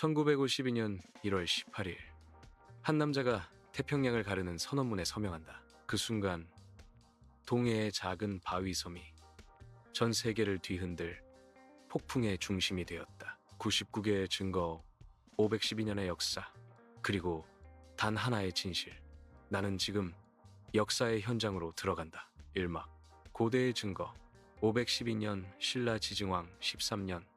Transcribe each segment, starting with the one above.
1952년 1월 18일 한 남자가 태평양을 가르는 선언문에 서명한다. 그 순간 동해의 작은 바위섬이 전 세계를 뒤흔들 폭풍의 중심이 되었다. 99개의 증거, 512년의 역사, 그리고 단 하나의 진실. 나는 지금 역사의 현장으로 들어간다. 1막 고대의 증거 512년 신라 지증왕 13년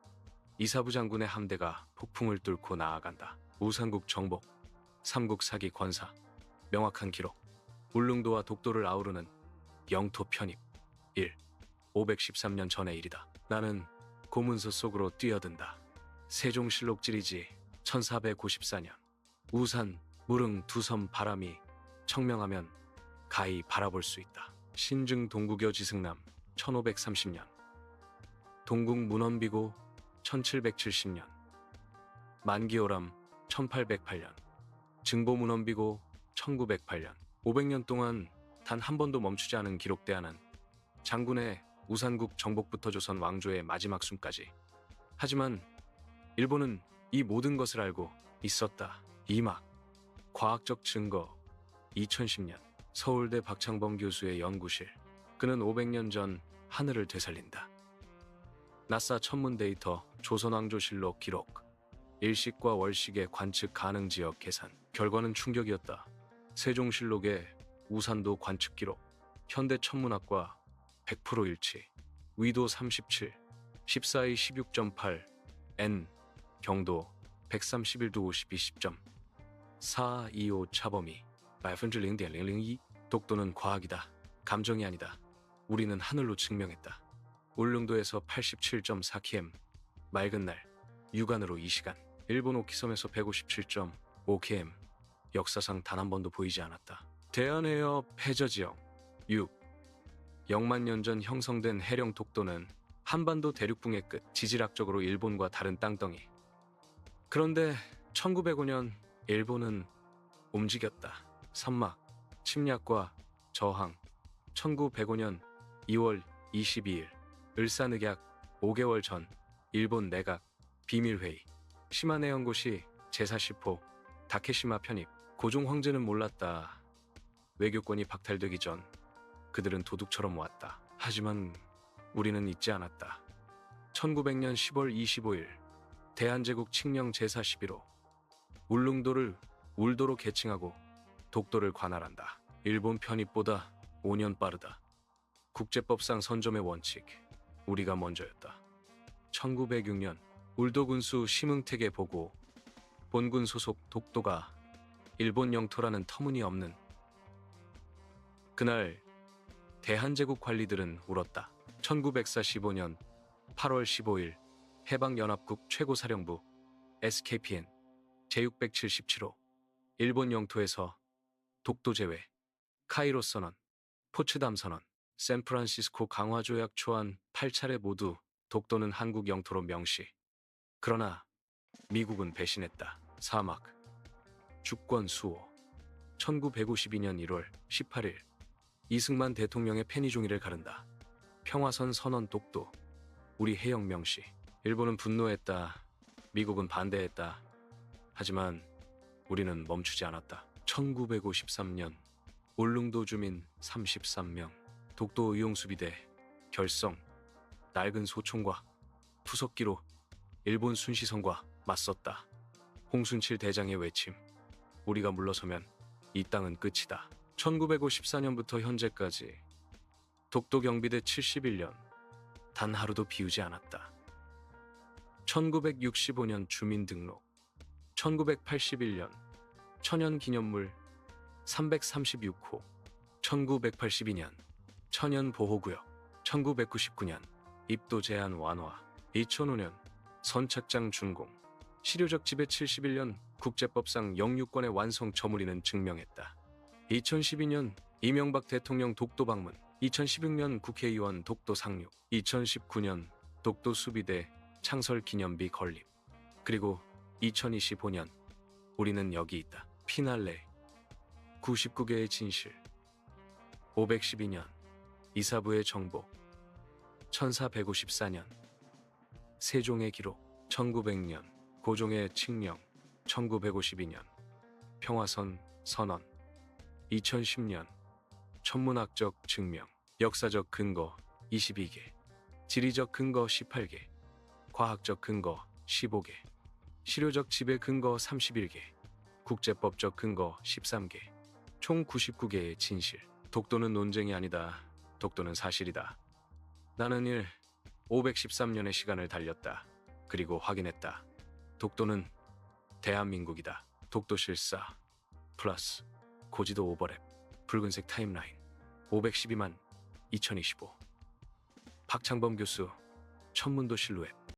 이사부 장군의 함대가 폭풍을 뚫고 나아간다. 우산국 정복, 삼국 사기 권사, 명확한 기록, 울릉도와 독도를 아우르는 영토 편입 1. 513년 전의 일이다. 나는 고문서 속으로 뛰어든다. 세종실록 찌리지 1494년 우산, 무릉 두 섬 바람이 청명하면 가히 바라볼 수 있다. 신증 동국여 지승남 1530년 동국 문헌비고 1770년. 만기오람 1808년. 증보문헌비고 1908년. 500년 동안 단 한 번도 멈추지 않은 기록대안은 장군의 우산국 정복부터 조선 왕조의 마지막 숨까지. 하지만 일본은 이 모든 것을 알고 있었다. 이막. 과학적 증거. 2010년. 서울대 박창범 교수의 연구실. 그는 500년 전 하늘을 되살린다. 나사 천문 데이터 조선왕조실록 기록. 일식과 월식의 관측 가능 지역 계산. 결과는 충격이었다. 세종실록의 우산도 관측 기록. 현대 천문학과 100% 일치. 위도 37 14의 16.8 N. 경도 131도 52 10점. 425 차범위. 0.0001 독도는 과학이다. 감정이 아니다. 우리는 하늘로 증명했다. 울릉도에서 87.4km 맑은 날 육안으로 이 시간. 일본 오키섬에서 157.5km 역사상 단 한 번도 보이지 않았다. 대한해협 해저지역 6 0만 년 전 형성된 해령 독도는 한반도 대륙붕의 끝 지질학적으로 일본과 다른 땅덩이. 그런데 1905년 일본은 움직였다. 선막, 침략과 저항. 1905년 2월 22일 을사늑약 5개월 전 일본 내각 비밀회의 시마네 연고시 제40호 다케시마 편입 고종 황제는 몰랐다. 외교권이 박탈되기 전 그들은 도둑처럼 왔다. 하지만 우리는 잊지 않았다. 1900년 10월 25일 대한제국 칙령 제41호 울릉도를 울도로 개칭하고 독도를 관할한다. 일본 편입보다 5년 빠르다. 국제법상 선점의 원칙 우리가 먼저였다. 1906년 울도 군수 심응택의 보고 본군 소속 독도가 일본 영토라는 터무니없는 그날 대한제국 관리들은 울었다. 1945년 8월 15일 해방연합국 최고사령부 SKPN 제677호 일본 영토에서 독도 제외 카이로 선언, 포츠담 선언, 샌프란시스코 강화조약 초안 8차례 모두 독도는 한국 영토로 명시. 그러나 미국은 배신했다. 사막, 주권 수호. 1952년 1월 18일 이승만 대통령의 페니 종이를 가른다. 평화선 선언 독도. 우리 해영 명시. 일본은 분노했다. 미국은 반대했다. 하지만 우리는 멈추지 않았다. 1953년 울릉도 주민 33명 독도 의용수비대 결성 낡은 소총과 투석기로 일본 순시선과 맞섰다. 홍순칠 대장의 외침 우리가 물러서면 이 땅은 끝이다. 1954년부터 현재까지 독도 경비대 71년 단 하루도 비우지 않았다. 1965년 주민등록 1981년 천연기념물 336호 1982년 천연보호구역 1999년 입도 제한 완화 2005년 선착장 준공 실효적 지배 71년 국제법상 영유권의 완성 저물이는 증명했다. 2012년 이명박 대통령 독도 방문 2016년 국회의원 독도 상륙 2019년 독도 수비대 창설 기념비 건립 그리고 2025년 우리는 여기 있다. 피날레 99개의 진실 512년 이사부의 정복 1454년. 세종의 기록 1900년. 고종의 칙령 1952년. 평화선 선언. 2010년. 천문학적 증명 역사적 근거 22개. 지리적 근거 18개. 과학적 근거 15개. 실효적 지배 근거 31개. 국제법적 근거 13개. 총 99개의 진실. 독도는 논쟁이 아니다 독도는 사실이다. 나는 1 513년의 시간을 달렸다. 그리고 확인했다. 독도는 대한민국이다. 독도 실사 플러스 고지도 오버랩 붉은색 타임라인 512만 2025 박창범 교수 천문도 실루엣